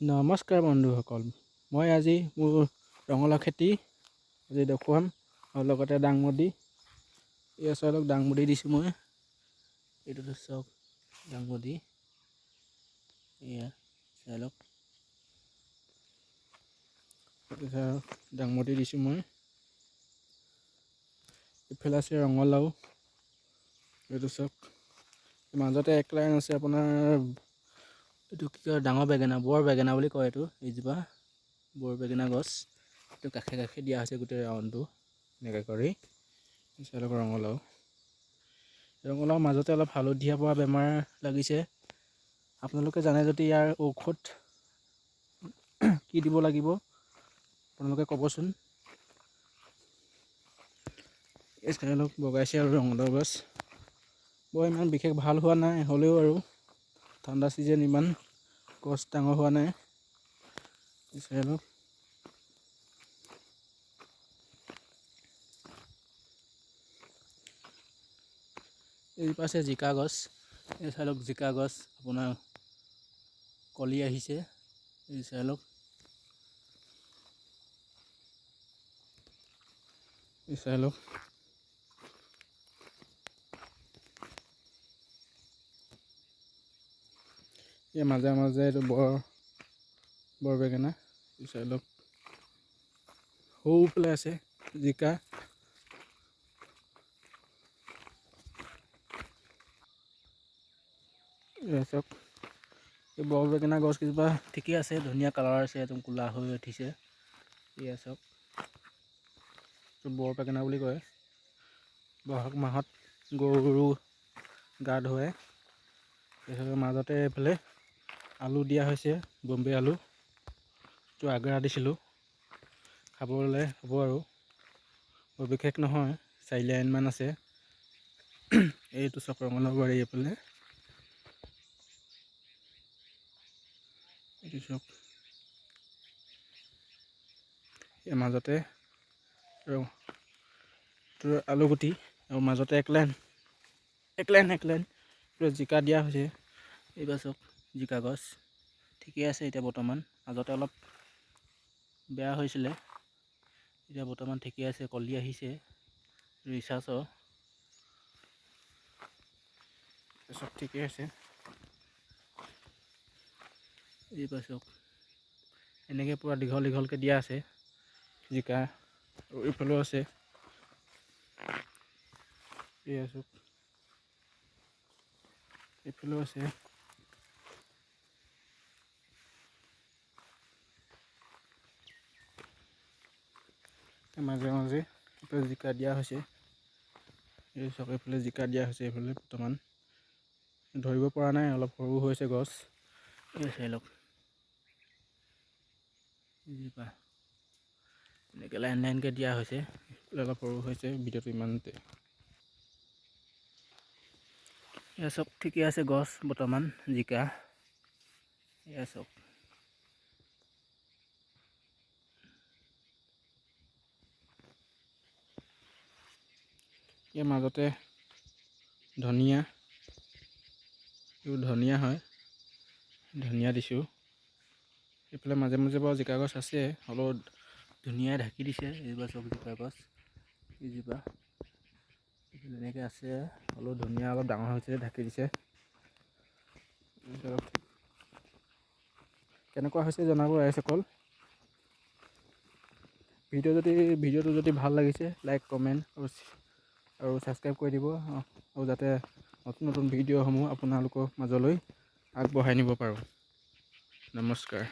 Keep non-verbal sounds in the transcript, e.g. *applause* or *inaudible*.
নমস্কাৰ বন্ধুসকল, মই আজি মোৰ ৰঙালাও খেতি আজি দেখুৱাম। আৰু লগতে দাংবডি এয়া চাওক দাংবডি দিছোঁ মই। এইটোতো চাওক, দাংবডি। এয়া চাই লওক। দাংবডি দিছোঁ মই। ইফালে আছে ৰঙালাও। এইটো চাওক মাজতে এক লাইন আছে আপোনাৰ এইটো কি কয় ডাঙৰ বেঙেনা বৰ বেঙেনা বুলি কয় এইটো এইজোপা বৰ বেঙেনা গছ। এইটো কাষে কাষে দিয়া হৈছে গোটেই ৰাউণ্ডটো এনেকৈ কৰি। চালক ৰঙালাও। ৰঙালাও মাজতে অলপ হালধীয়া পৰা বেমাৰ লাগিছে। আপোনালোকে জানে যদি ইয়াৰ ঔষধ কি দিব লাগিব আপোনালোকে ক'বচোন। চালক বগাইছে আৰু ৰঙালাও গছ। বৰ ইমান বিশেষ ভাল হোৱা নাই হ'লেও আৰু। ঠাণ্ডা ছিজন ইমান গছ ডাঙৰ হোৱা নাই। লওক এই পাশে জিকা গছ, এই চাই জিকা গছ, আপোনাৰ কলি আহিছে, এই চাই এই চাই এই মাজে মাজে এইটো বৰ বৰ বেঙেনা চাই লওক সৰু পেলাই আছে জিকা। চাওক এই বৰ বেঙেনা গছকেইজোপা ঠিকেই আছে ধুনীয়া কালাৰ আছে একদম ক'লা হৈ উঠিছে। এয়া চাওক বৰ বেঙেনা বুলি কয়। বহাগ মাহত গৰু গা ধুৱায় মাজতে এইফালে আলু দিয়া হৈছে, বম্বে আলু। এইটো আগ্ৰা দিছিলোঁ। খাবলৈ হ'ব আৰু। বৰ বিশেষ নহয় চাৰি লাইনমান আছে। *clears throat* এইটো চক ৰঙালাও বাৰী এইফালে। এইটো চক এই মাজতে আলু গুটি আৰু মাজতে এক লাইন। এক লাইন এক লাইন। জিকা দিয়া হৈছে। এইবাৰ চাওক জিকা গছ ঠিকেই আছে এতিয়া বৰ্তমান। মাজতে অলপ বেয়া হৈছিলে এতিয়া বৰ্তমান ঠিকেই আছে কলি আহিছে ৰিচাৰ্জৰ। চব ঠিকেই আছে। এইবাৰ চাওক এনেকৈ পূৰা দীঘল দীঘলকৈ দিয়া আছে জিকা আৰু এইফালেও আছে। এয়া চাওক এইফালেও আছে। মাজে মাজে এইফালে জিকা দিয়া হৈছে। এই চাওক এইফালে জিকা দিয়া হৈছে এইফালে বৰ্তমান। ধৰিব পৰা নাই অলপ সৰু হৈছে গছ। এই চাই লওক। জিকা এনেকৈ লাইন লাইনকৈ দিয়া হৈছে অলপ সৰু হৈছে ভিডিঅ'টো ইমানতে। এয়া চব ঠিকে আছে গছ বৰ্তমান জিকা। এয়া চব। ইয়াৰ মাজতে ধনিয়া, এইবোৰ ধনিয়া হয়, ধনিয়া দিছোঁ। এইফালে মাজে মাজে বাৰু জিকা গছ আছে হ'লেও ধুনীয়াই ঢাকি দিছে এইজোপা চব জিকা গছ, এইজোপা। এনেকৈ আছে হ'লেও ধনিয়া অলপ ডাঙৰ হৈছে ঢাকি দিছে। কেনেকুৱা হৈছে জনাব ৰাইজসকল ভিডিঅ' যদি, ভিডিঅ'টো যদি ভালো লাগিছে, লাইক, কমেণ্ট আৰু আৰু ছাবস্ক্ৰাইব কৰি দিব আৰু যাতে নতুন নতুন ভিডিঅ'সমূহ আপোনালোকৰ মাজলৈ আগবঢ়াই নিব পাৰোঁ। নমস্কাৰ।